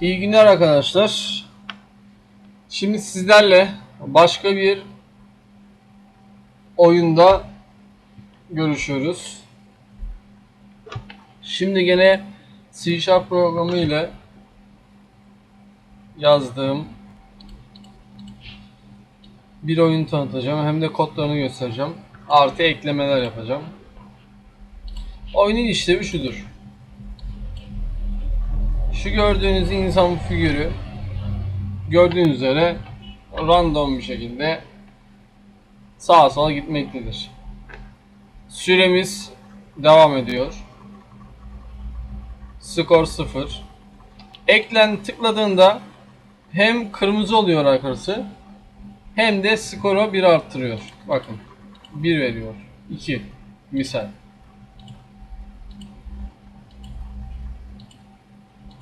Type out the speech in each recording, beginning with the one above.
İyi günler arkadaşlar. Şimdi sizlerle başka bir oyunda görüşüyoruz. Şimdi gene C Sharp programı ile yazdığım bir oyun tanıtacağım. Hem de kodlarını göstereceğim. Artı eklemeler yapacağım. Oyunun işlevi şudur. Şu gördüğünüz insan figürü gördüğünüz üzere random bir şekilde sağa sola gitmektedir. Süremiz devam ediyor. Skor 0. Eklen tıkladığında hem kırmızı oluyor arkası hem de skoru 1 arttırıyor. Bakın 1 veriyor. 2 misal.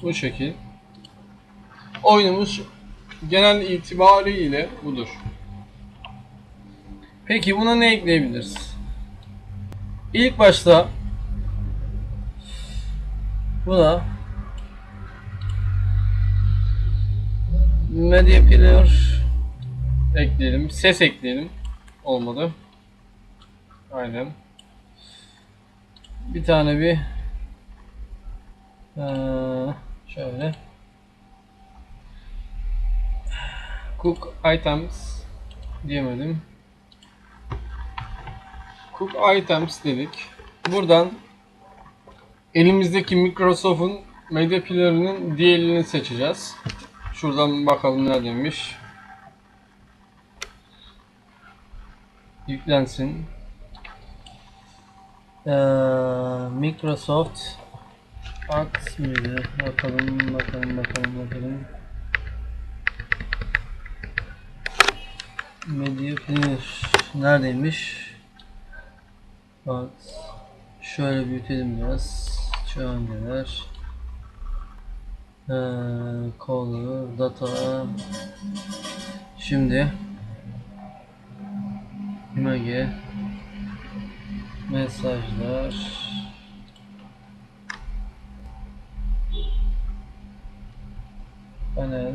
Bu şekil. Oyunumuz genel itibariyle budur. Peki buna ne ekleyebiliriz? İlk başta buna Media Player ekleyelim. Ses ekleyelim. Olmadı. Aynen. Bir tane bir ee, şöyle Cook items diyemedim. Cook items dedik. Buradan elimizdeki Microsoft'un Media Player'ının diğerini seçeceğiz. Şuradan bakalım neredeymiş. Yüklensin. Ee, Microsoft Art mıydı? Bakalım, bakalım, bakalım, bakalım. Media Player neredeymiş? Bak, şöyle büyütelim biraz. Şu an neler? Ee, caller, data. Şimdi image mesajlar Panel.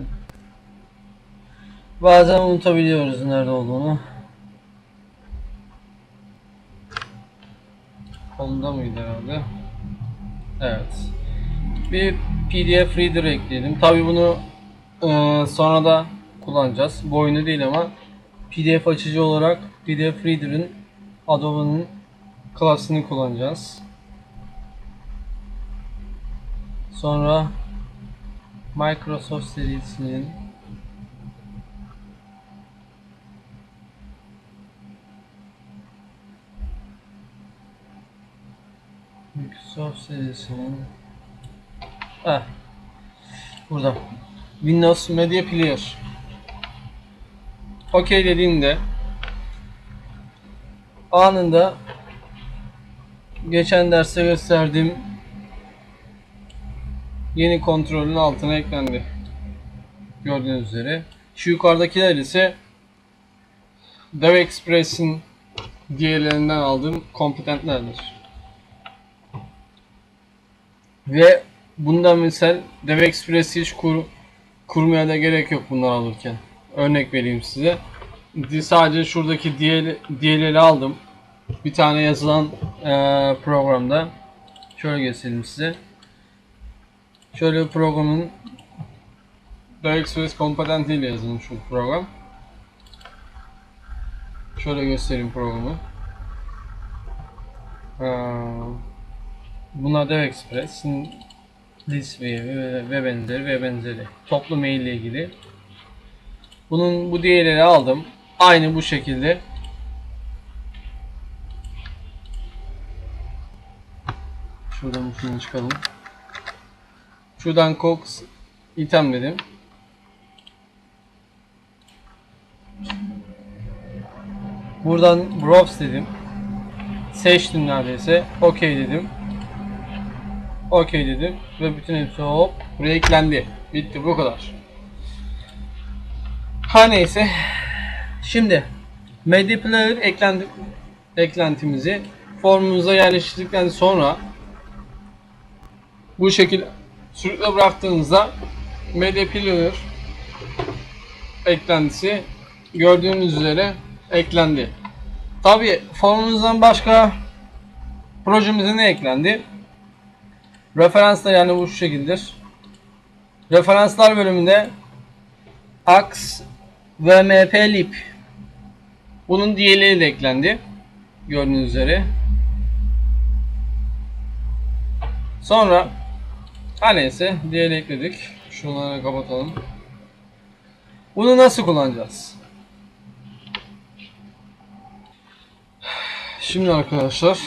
Bazen unutabiliyoruz nerede olduğunu. Kolunda mıydı herhalde? Evet. Bir PDF reader ekleyelim. Tabi bunu e, sonra da kullanacağız. Bu oyunu değil ama PDF açıcı olarak PDF reader'ın Adobe'nin klasını kullanacağız. Sonra Microsoft serisinin Microsoft serisinin Heh. Burada. Windows Media Player. OK dediğinde anında geçen derste gösterdiğim yeni kontrolün altına eklendi. Gördüğünüz üzere. Şu yukarıdakiler ise DevExpress'in diğerlerinden aldığım kompetentlerdir. Ve bundan misal DevExpress'i hiç kur, kurmaya da gerek yok bunları alırken. Örnek vereyim size. Sadece şuradaki DLL'i aldım. Bir tane yazılan eee, programda. Şöyle göstereyim size. Şöyle programın DirectX Competent ile yazılmış bu program. Şöyle göstereyim programı. Ee, Buna DevExpress, list ve, ve, ve benzeri ve benzeri. Toplu mail ile ilgili. Bunun bu diğerleri aldım. Aynı bu şekilde. Şuradan şunu çıkalım. Şuradan Cox item dedim. Buradan Browse dedim. Seçtim neredeyse. OK dedim. OK dedim. Ve bütün hepsi hop buraya eklendi. Bitti bu kadar. Ha neyse. Şimdi Media eklendi, eklentimizi formumuza yerleştirdikten sonra bu şekilde sürükle bıraktığınızda Media Player eklentisi gördüğünüz üzere eklendi. Tabi formumuzdan başka projemize ne eklendi? Referans da yani bu şu şekildedir. Referanslar bölümünde AX VMP lib bunun diğerleri de eklendi. Gördüğünüz üzere. Sonra her neyse diğeri ekledik. Şunları kapatalım. Bunu nasıl kullanacağız? Şimdi arkadaşlar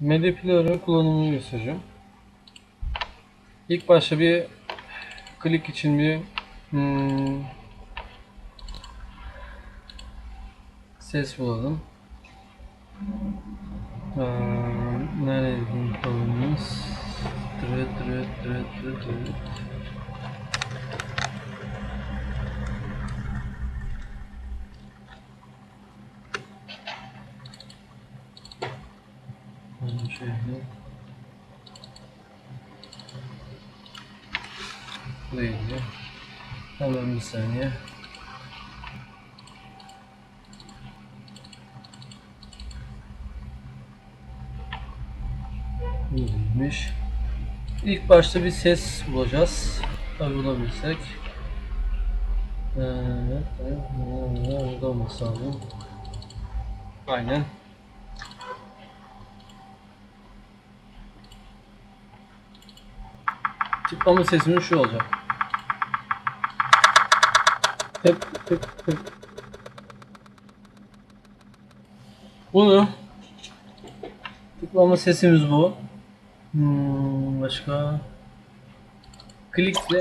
Media Player'ın kullanımını göstereceğim. İlk başta bir klik için bir hmm, ses bulalım. Ee, nerede Settings. Trut, trut, trut, trut, trut. Şehri. Değil. Neymiş? İlk başta bir ses bulacağız. Tabi bulabilsek. Evet, evet, burada olması lazım. Aynen. Tıklama sesimiz şu olacak. Tık tık tık. Bunu tıklama sesimiz bu. Hmm, başka klikle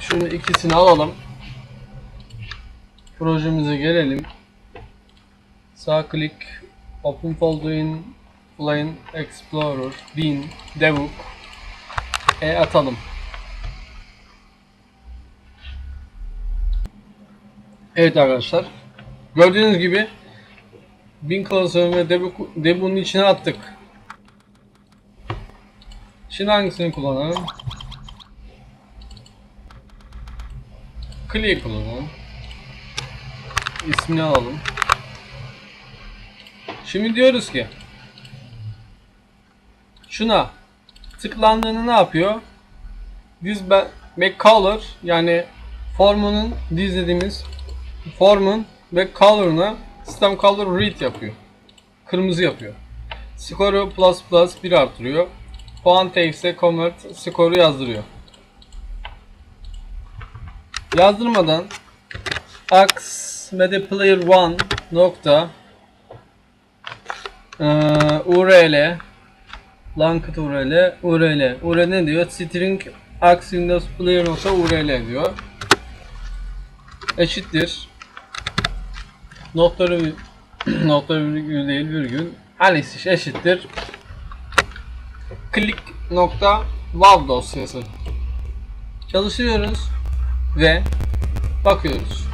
şunu ikisini alalım. Projemize gelelim. Sağ klik Open Folder in Plain Explorer Bin Debug e atalım. Evet arkadaşlar. Gördüğünüz gibi bin klasörü ve debug, debug'un içine attık. Şimdi hangisini kullanalım? Clear kullanalım. İsmini alalım. Şimdi diyoruz ki şuna tıklandığını ne yapıyor? Biz ben color yani formunun dizlediğimiz formun ve color'ına sistem color read yapıyor. Kırmızı yapıyor. Skoru plus plus 1 artırıyor. Puan text'e convert skoru yazdırıyor. Yazdırmadan ax media player 1 nokta eee, url Blanket URL, URL. URL ne diyor? String ax windows player nokta URL diyor. Eşittir. Virgül- nokta virgül değil virgül. Her neyse eşittir. Click nokta wow dosyası. Çalıştırıyoruz ve bakıyoruz.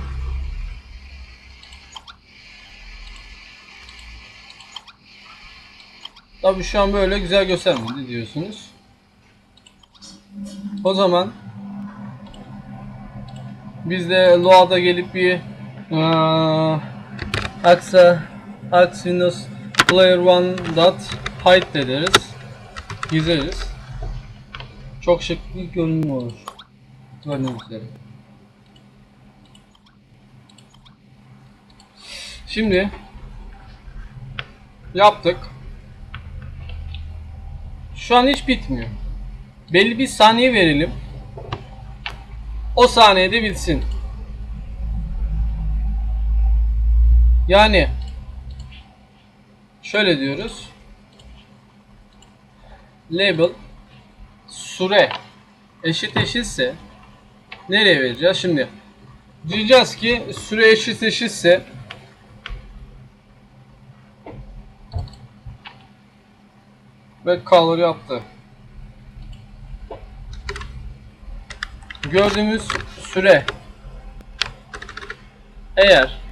Tabi şu an böyle güzel göstermedi diyorsunuz. O zaman biz de Loa'da gelip bir eee Aksa Ax Player One dot hide de deriz. Gizleriz. Çok şık bir görünüm olur. Gördüğünüz. Şimdi yaptık. Şu an hiç bitmiyor. Belli bir saniye verelim. O saniyede bitsin. Yani şöyle diyoruz. Label süre eşit eşitse nereye vereceğiz? Şimdi diyeceğiz ki süre eşit eşitse ve color yaptı. Gördüğümüz süre eğer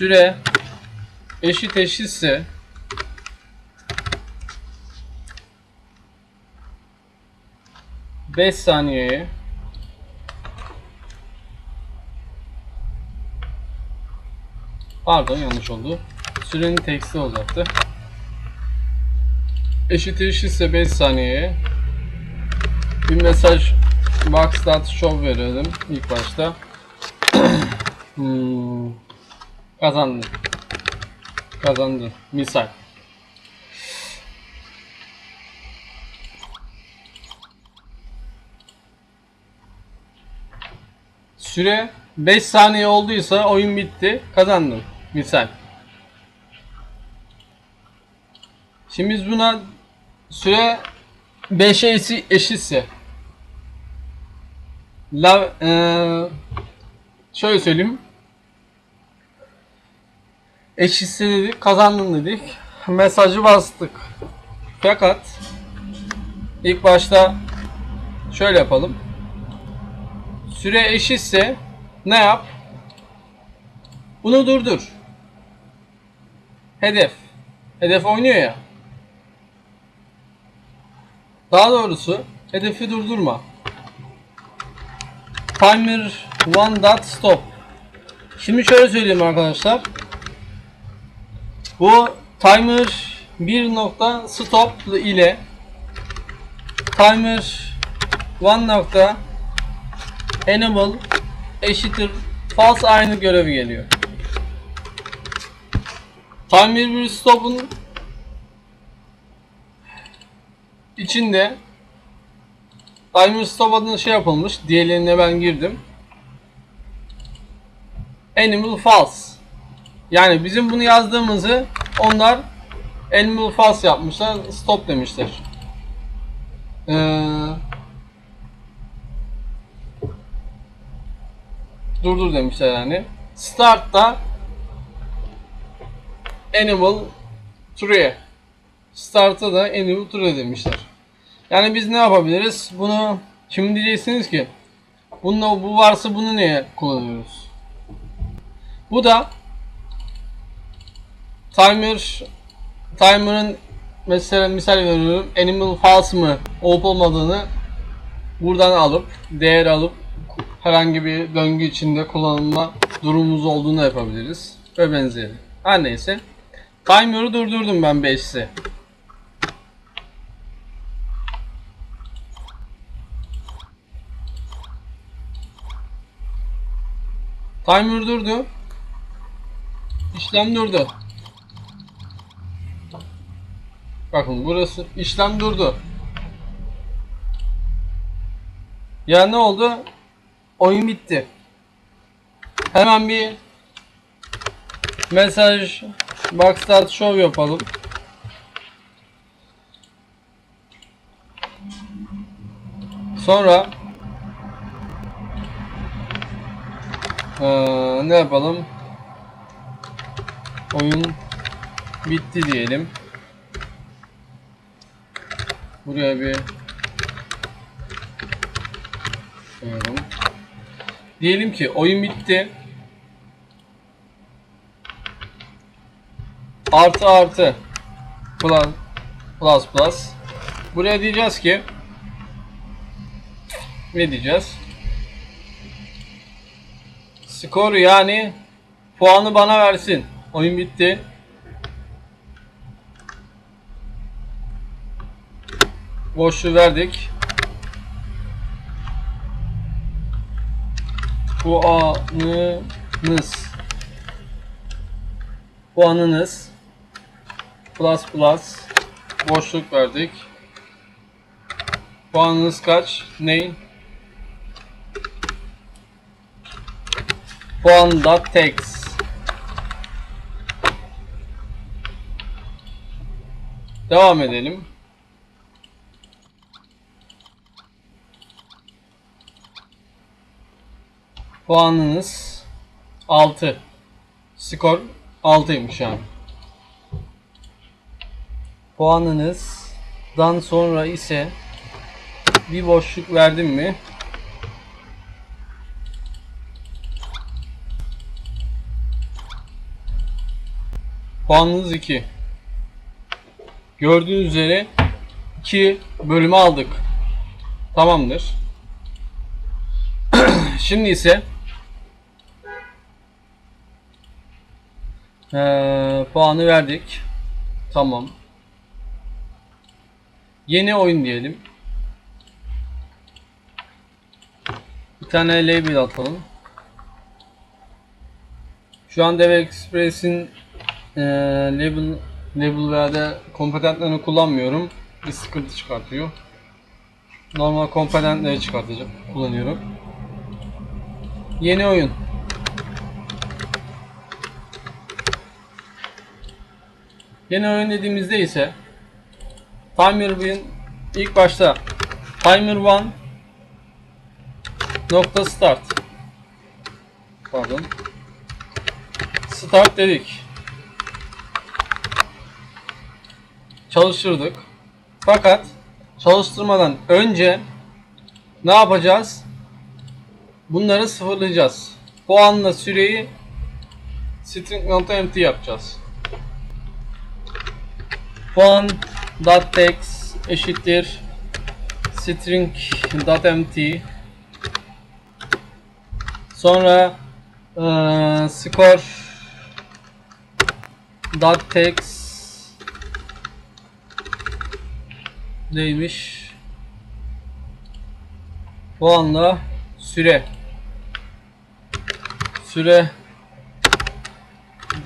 süre eşit eşitse Beş saniyeye Pardon yanlış oldu. Sürenin teksti olacaktı. Eşit eşitse 5 saniyeye bir mesaj box start show verelim ilk başta. hmm. Kazandı. Kazandı. Misal. Süre 5 saniye olduysa oyun bitti. Kazandın. Misal. Şimdi biz buna süre 5'e eşi- eşitse la, eee, şöyle söyleyeyim eşitse dedik kazandın dedik. Mesajı bastık. Fakat ilk başta şöyle yapalım. Süre eşitse ne yap? Bunu durdur. Hedef. Hedef oynuyor ya. Daha doğrusu hedefi durdurma. Timer one dot stop. Şimdi şöyle söyleyeyim arkadaşlar. Bu timer 1 nokta stop ile timer 1 nokta enable eşittir false aynı görevi geliyor. Timer 1 stop'un içinde Timer Stop adına şey yapılmış. Diğerlerine ben girdim. Animal False. Yani bizim bunu yazdığımızı onlar Animal False yapmışlar. Stop demişler. Ee, durdur demişler yani. Start da Animal Tree. Start'a da Animal Tree demişler. Yani biz ne yapabiliriz? Bunu şimdi diyeceksiniz ki bununla bu varsa bunu niye kullanıyoruz? Bu da timer timer'ın mesela misal veriyorum animal false mı olup olmadığını buradan alıp değer alıp herhangi bir döngü içinde kullanılma durumumuz olduğunu yapabiliriz ve benzeri. Her neyse. Timer'ı durdurdum ben 5'si. Timer durdu. İşlem durdu. Bakın burası işlem durdu. Ya ne oldu? Oyun bitti. Hemen bir mesaj box start show yapalım. Sonra Ee, ne yapalım? Oyun bitti diyelim. Buraya bir koyalım. Diyelim ki oyun bitti. Artı artı plus plus plus. Buraya diyeceğiz ki ne diyeceğiz? Skor yani puanı bana versin. Oyun bitti. Boşluğu verdik. Puanınız puanınız plus plus boşluk verdik. Puanınız kaç? Ney? Puan da text. Devam edelim. Puanınız 6. Skor 6'ymış yani. Puanınızdan sonra ise bir boşluk verdim mi? Puanınız 2. Gördüğünüz üzere 2 bölümü aldık. Tamamdır. Şimdi ise eee, puanı verdik. Tamam. Yeni oyun diyelim. Bir tane label atalım. Şu an Dev Express'in eee, label label veya kullanmıyorum. Bir sıkıntı çıkartıyor. Normal kompetentleri çıkartacağım. Kullanıyorum. Yeni oyun. Yeni oyun dediğimizde ise Timer 1 ilk başta Timer 1 nokta start. Pardon. Start dedik. Çalıştırdık. Fakat çalıştırmadan önce ne yapacağız? Bunları sıfırlayacağız. Puanla süreyi string nokta empty yapacağız puan text eşittir string empty sonra eee score dot text neymiş? Puanla süre. Süre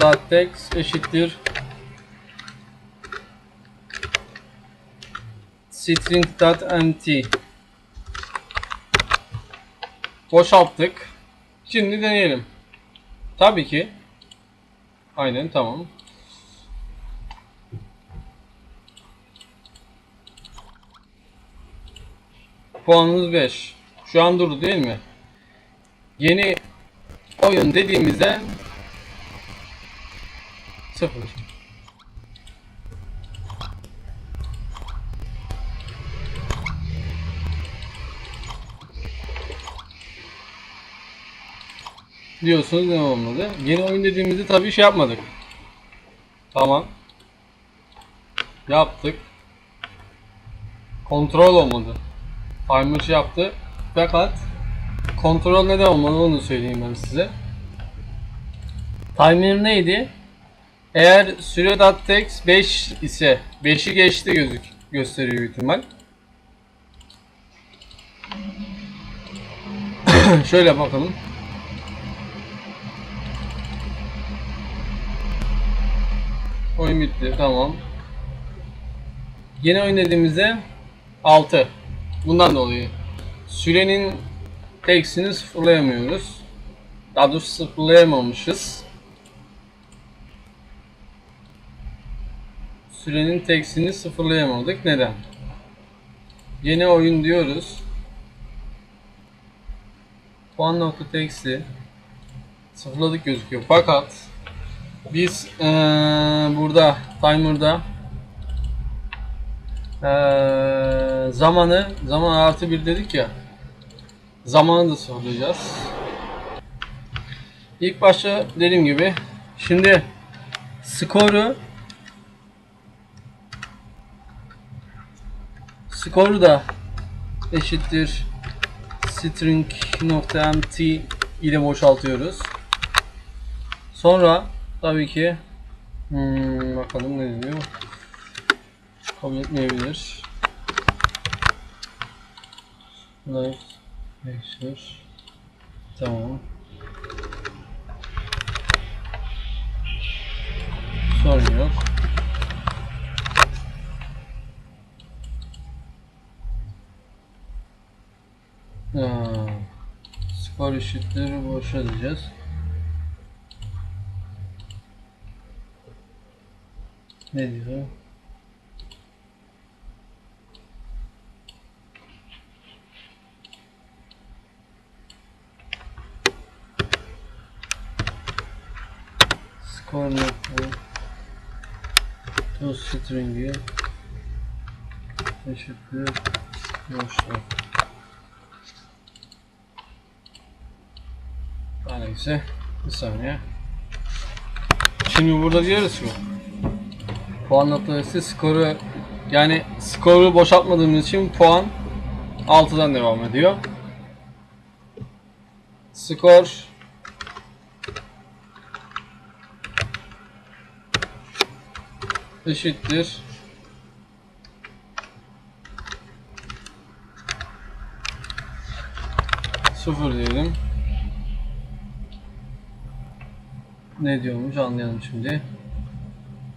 dot text eşittir string.empty boşalttık. Şimdi deneyelim. Tabii ki. Aynen tamam. Puanınız 5. Şu an durdu değil mi? Yeni oyun dediğimizde 0. diyorsunuz ne olmadı? Yeni oyun dediğimizde tabii şey yapmadık. Tamam. Yaptık. Kontrol olmadı. Timer yaptı. Fakat kontrol neden olmadı onu söyleyeyim ben size. Timer neydi? Eğer süre.text 5 ise 5'i geçti gözük gösteriyor ihtimal. Şöyle bakalım. Oyun bitti. Tamam. Yeni oyun dediğimizde 6. Bundan dolayı sürenin teksini sıfırlayamıyoruz. Daha doğrusu sıfırlayamamışız. Sürenin teksini sıfırlayamadık. Neden? Yeni oyun diyoruz. Puan nokta teksti sıfırladık gözüküyor. Fakat biz eee, burada timer'da eee, zamanı zaman artı bir dedik ya zamanı da sıfırlayacağız. İlk başta dediğim gibi şimdi skoru skoru da eşittir string nokta empty ile boşaltıyoruz. Sonra tabii ki hmm, bakalım ne diyor. Kabul etmeyebilir. Life Picture. Tamam. Sorun yok. Ha, skor eşittir boşa diyeceğiz. Ne diyor? Skor nokta to string'i eşittir boşluk. Her Neyse bir saniye. Şimdi burada diyoruz ki Puan noktalası skoru yani skoru boşaltmadığımız için puan 6'dan devam ediyor. Skor eşittir sıfır diyelim. Ne diyormuş anlayalım şimdi.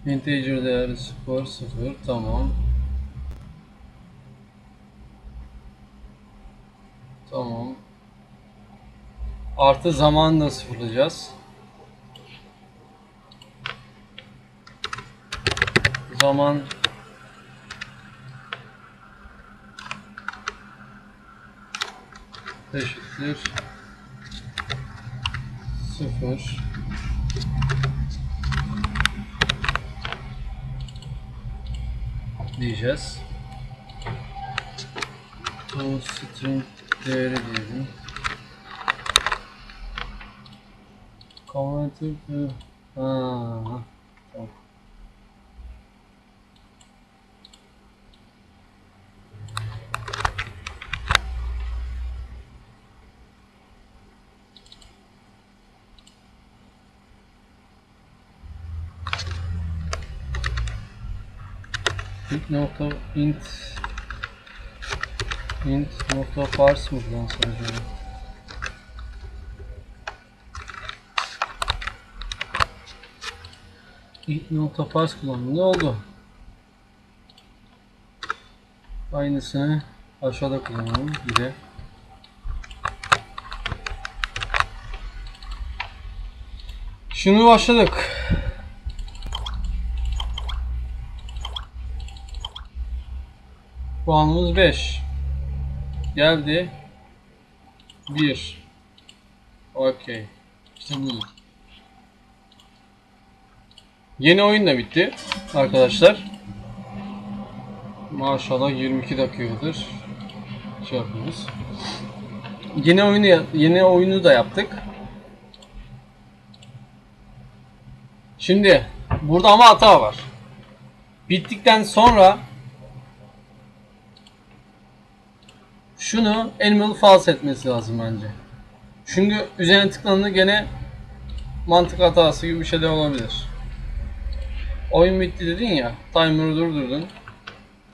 Integer değeri 0 0 tamam. Tamam. Artı zamanı da sıfırlayacağız. Zaman eşittir sıfır diyeceğiz. Bu string değeri diyelim. Commented ha, tamam. İnt nokta int int nokta parse mı buradan soracağım? int nokta parse kullandım. Ne oldu? Aynısını aşağıda kullanalım. Bir de Şimdi başladık. Puanımız 5. Geldi. 1. Okey. İşte budur. Yeni oyun da bitti arkadaşlar. Maşallah 22 dakikadır şey. Yeni oyunu yeni oyunu da yaptık. Şimdi burada ama hata var. Bittikten sonra şunu animal false etmesi lazım bence. Çünkü üzerine tıklandı gene mantık hatası gibi bir şey de olabilir. Oyun bitti dedin ya, timer'ı durdurdun.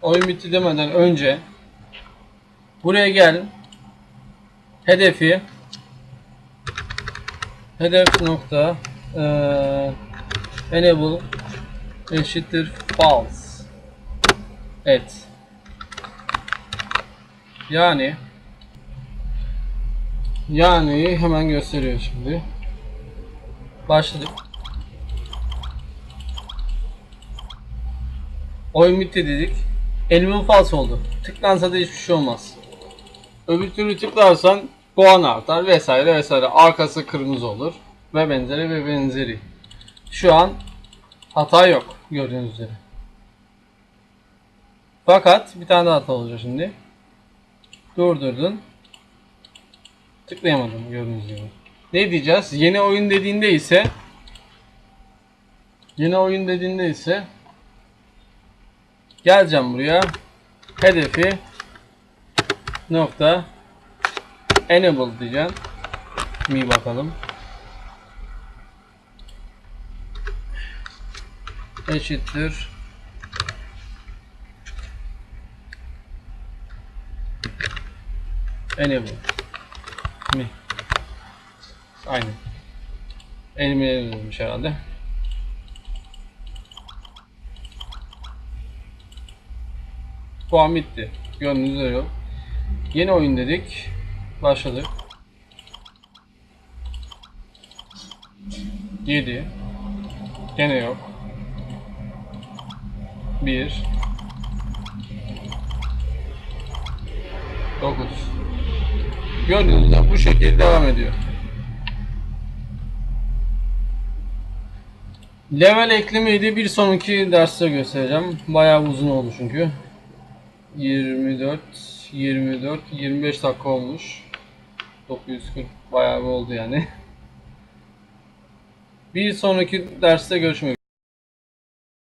Oyun bitti demeden önce buraya gel. Hedefi hedef nokta eee, enable eşittir false et. Yani yani hemen gösteriyor şimdi. Başladık. Oyun bitti dedik. Elimin false oldu. Tıklansa da hiçbir şey olmaz. Öbür türlü tıklarsan puan artar vesaire vesaire. Arkası kırmızı olur. Ve benzeri ve benzeri. Şu an hata yok gördüğünüz üzere. Fakat bir tane daha hata olacak şimdi. Durdurdun. Tıklayamadım gördüğünüz gibi. Ne diyeceğiz? Yeni oyun dediğinde ise Yeni oyun dediğinde ise Geleceğim buraya. Hedefi nokta enable diyeceğim. Mi bakalım. Eşittir. Enable. Mi. Aynen. Enable demiş herhalde. Puan bitti. Gördüğünüz üzere yok. Yeni oyun dedik. Başladık. 7 Gene yok. 1 9 Gördüğünüz gibi bu şekilde devam ediyor. Level eklemeyi de bir sonraki derste göstereceğim. Bayağı uzun oldu çünkü. 24 24 25 dakika olmuş. 940 bayağı bir oldu yani. Bir sonraki derste görüşmek.